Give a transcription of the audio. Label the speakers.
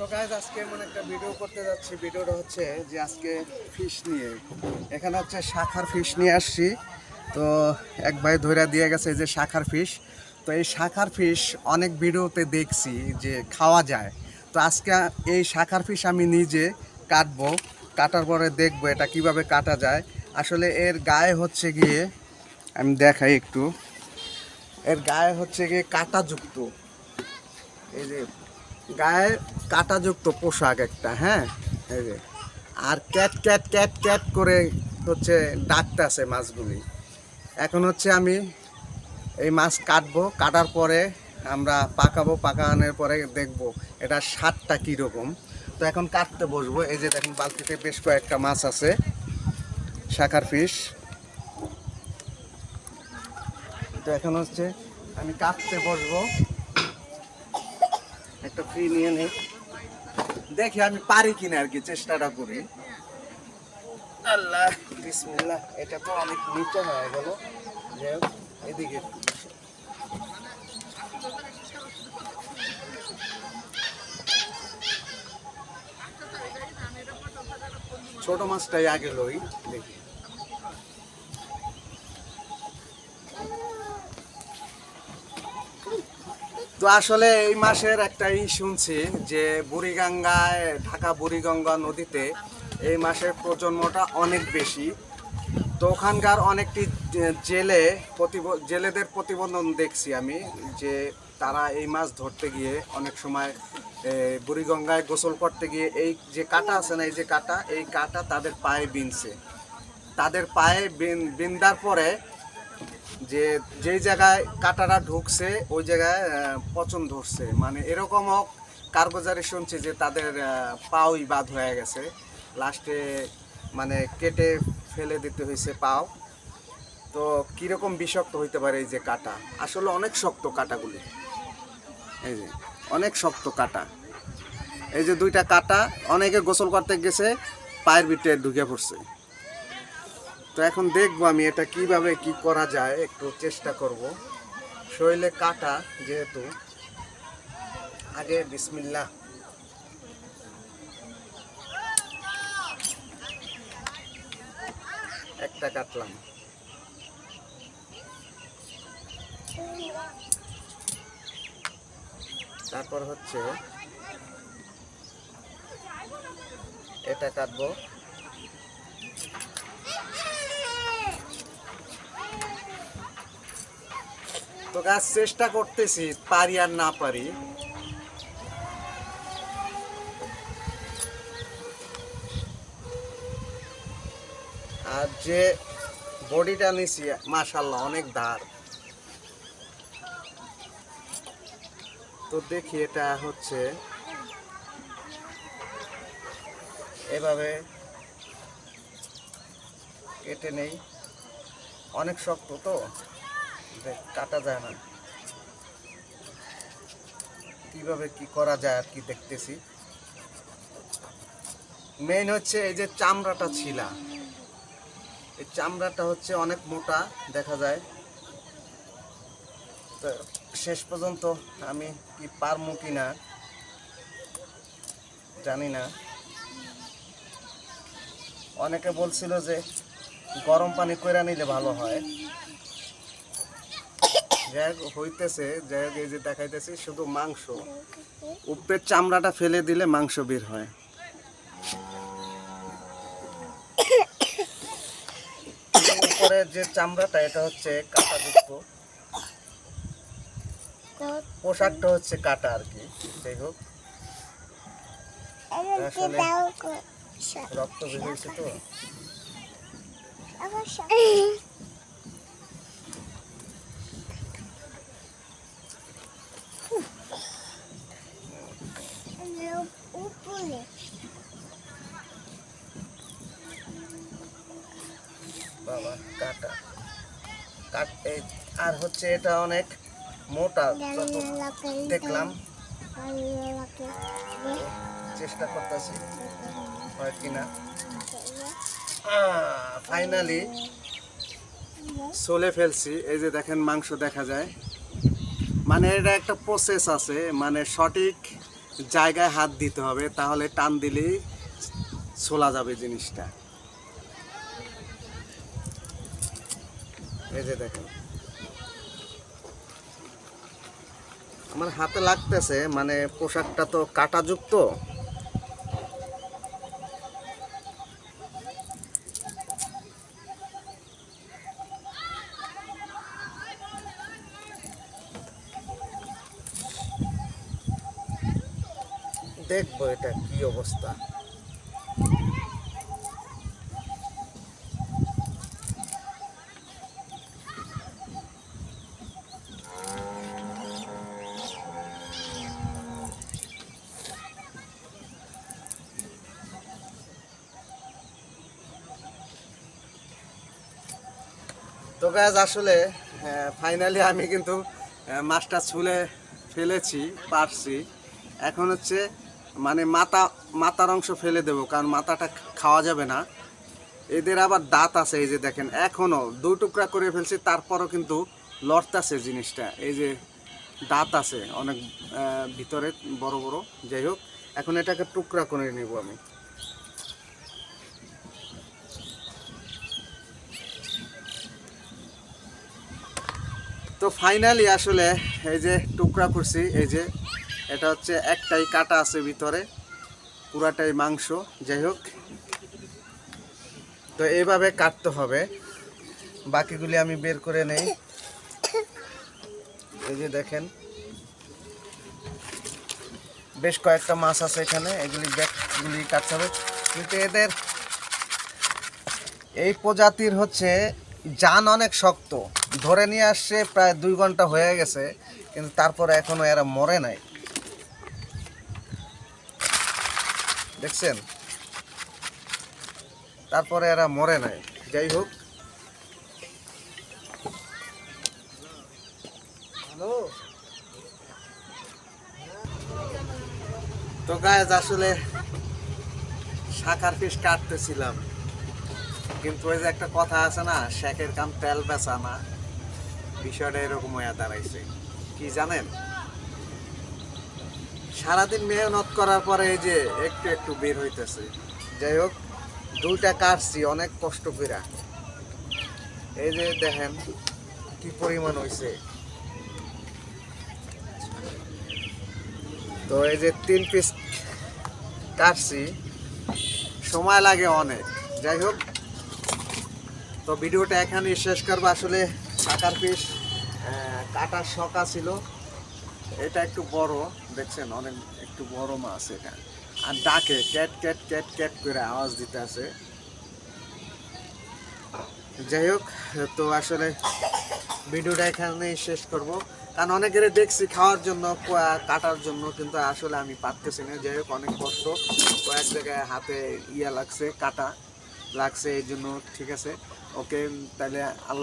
Speaker 1: তো গাইজ আজকে এমন একটা ভিডিও করতে যাচ্ছি। ভিডিওটা হচ্ছে যে আজকে ফিশ নিয়ে। এখানে হচ্ছে শাখার ফিশ নিয়ে আসছি। তো এক ভাই ধরে দিয়ে গেছে যে শাখার ফিশ তো এই শাখার ফিশ অনেক ভিডিওতে দেখছি যে খাওয়া যায়। তো আজকে এই শাখার ফিশ আমি নিজে কাটবো। কাটার পরে দেখব এটা কীভাবে কাটা যায়। আসলে এর গায়ে হচ্ছে গিয়ে, আমি দেখাই একটু। এর গায়ে হচ্ছে গিয়ে কাঁটাযুক্ত। এই যে গায়ে কাঁটাযুক্ত পোশাক একটা হ্যাঁ? এই যে। আর ক্যাট ক্যাট ক্যাট ক্যাট করে হচ্ছে ডাকতেছে মাছগুলি। এখন হচ্ছে আমি এই মাছ কাটবো, কাটার পরে আমরা পাকাবো, পাকানোর পরে দেখব এটা স্বাদটা কীরকম। তো এখন কাটতে বসবো, এই যে দেখুন বালতিতে বেশ কয়েকটা মাছ আছে, শাখার ফিশ। তো এখন হচ্ছে আমি কাটতে বসবো। একটা ফ্রি নিয়ে নেই দেখি আমি পারি কিনা আর কি, চেষ্টাটা করি। আল্লাহ, বিসমিল্লাহ, এটা তো অনেক নিচে হয়ে গেল। এদিকে। ছোট মাছটাই আগে লই, দেখি। তো আসলে এই মাসের একটাই শুনছি যে বুড়িগঙ্গায়, ঢাকা বুড়িগঙ্গা নদীতে এই মাসের প্রজন্মটা অনেক বেশি। তো ওখানকার অনেকটি জেলে জেলেদের প্রতিবন্ধন দেখছি আমি যে তারা এই মাছ ধরতে গিয়ে অনেক সময় বুড়িগঙ্গায় গোসল করতে গিয়ে এই যে কাটা আছে না, এই যে কাটা, এই কাটা তাদের পায়ে বিনছে। তাদের পায়ে বিন- বিন্দার পরে যে যেই জায়গায় কাটারা ঢুকছে, ওই জায়গায় পচন ধরছে। মানে এরকম হোক, কারগোজারি শুনছি যে তাদের পাওই বাদ হয়ে গেছে। লাস্টে মানে কেটে ফেলে দিতে হয়েছে পাও। তো কীরকম বিষাক্ত হইতে পারে এই যে কাটা? আসলে অনেক শক্ত কাটাগুলি। এই যে, অনেক শক্ত কাটা। এই যে দুইটা কাটা, অনেকে গোসল করতে গেছে, পায়ের ভিতরে ঢুকে পড়ছে। তো এখন দেখব আমি এটা কীভাবে কি করা যায়, একটু চেষ্টা করব। শরীরে কাটা যেহেতু, আগে বিসমিল্লাহ। একটা কাটলাম। তারপর হচ্ছে, এটা কাটবো। তো গাছ চেষ্টা করতেছি, পারি আর না পারি। আর যে বডিটা নিছি মাশাল্লাহ অনেক ধার তো দেখি এটা হচ্ছে, এভাবে কেটে নেই। অনেক শক্ত তো। কাটা যায় না। কীভাবে কি করা যায় আর কি দেখতেছি। মেইন হচ্ছে এই যে চামড়াটা ছিলা। এই চামড়াটা হচ্ছে অনেক মোটা, দেখা যায়। তো শেষ পর্যন্ত আমি কি পারমু কি না, জানি না। অনেকে বলছিল যে গরম পানি কইরা নিলে ভালো হয়। যাই হইতেছে যাই এই যে দেখাইতেছি শুধু মাংস। উপরের চামড়াটা ফেলে দিলে মাংস বের হয়। উপরের যে চামড়াটা এটা হচ্ছে কাঁটাযুক্ত। পোশাকটা হচ্ছে কাটা আর কি যাই হোক। রক্ত বের হয়েছে তো বাবা কাটা কাট এই আর হচ্ছে এটা অনেক মোটা দেখলাম। চেষ্টা করতেছি, হয় কিনা? ফাইনালি চলে ফেলছি। এই যে দেখেন, মাংস দেখা যায়। মানে এটা একটা প্রসেস আছে মানে সঠিক জায়গায় হাত দিতে হবে, তাহলে টান দিলেই ছোলা যাবে জিনিসটা। এই যে দেখেন। আমার হাতে লাগতেছে মানে পোশাকটা তো কাটা যুক্ত দেখব এটা কি অবস্থা। তো গাছ আসলে ফাইনালি আমি কিন্তু মাছটা ছুলে ফেলেছি, পারছি। এখন হচ্ছে মানে মাথা, মাথার অংশ ফেলে দেবো, কারণ মাথাটা খাওয়া যাবে না। এদের আবার দাঁত আছে, এই যে দেখেন এখনও দুই টুকরা করে ফেলছি, তারপরও কিন্তু লড়তাছে জিনিসটা। এই যে দাঁত আছে অনেক ভিতরে, বড় বড়। যাই হোক, এখন এটাকে টুকরা করে নেব আমি। তো ফাইনালি আসলে এই যে টুকরা করছি এই যে এটা হচ্ছে একটাই কাটা আছে ভিতরে, পুরাটাই মাংস, যাই হোক। তো এইভাবে কাটতে হবে। বাকিগুলি আমি বের করে নেই। এই যে দেখেন। বেশ কয়েকটা মাছ আছে এখানে, এগুলি ব্যাগগুলি কাটতে হবে। কিন্তু এদের এই প্রজাতির হচ্ছে জান অনেক শক্ত। ধরে নিয়ে আসছে, প্রায় দুই ঘণ্টা হয়ে গেছে, কিন্তু তারপরে এখনও এরা মরে নাই। দেখছেন? তারপরে এরা মরে নাই। যাই হোক। তো গায়েজ আসলে শাখার পিস কাটতেছিলাম। কিন্তু ওই যে একটা কথা আছে না, শেখের কাম তেল বেচা না। বিষয়টা এরকম হয়ে দাঁড়াইছে। কি জানেন? সারাদিন মেহনত করার পরে এই যে একটু একটু বের হইতেছে। যাই হোক, দুইটা কাটছি, অনেক কষ্ট করে এই যে দেখেন কি পরিমাণ হইছে। তো এই যে তিন পিস কাটছি। সময় লাগে অনেক। যাই হোক তো ভিডিওটা এখানেই শেষ করব। আসলে কাটার পিস কাটার শখা ছিল। এটা একটু বড়, দেখছেন? অনেক একটু বড় মাছ এটা। আর ডাকে, ক্যাট ক্যাট ক্যাট ক্যাট করে আওয়াজ দিতে আছে যাই হোক, তো আসলে ভিডিওটা এখানেই শেষ করব। কারণ অনেকের দেখছি খাওয়ার জন্য কাটার জন্য, কিন্তু আসলে আমি পারতেছি না। যাই হোক, অনেক কষ্ট। কয়েক জায়গায় হাতে ইয়া লাগছে, কাটা লাগছে, এই জন্য ঠিক আছে। ওকে তাহলে আল্লাহ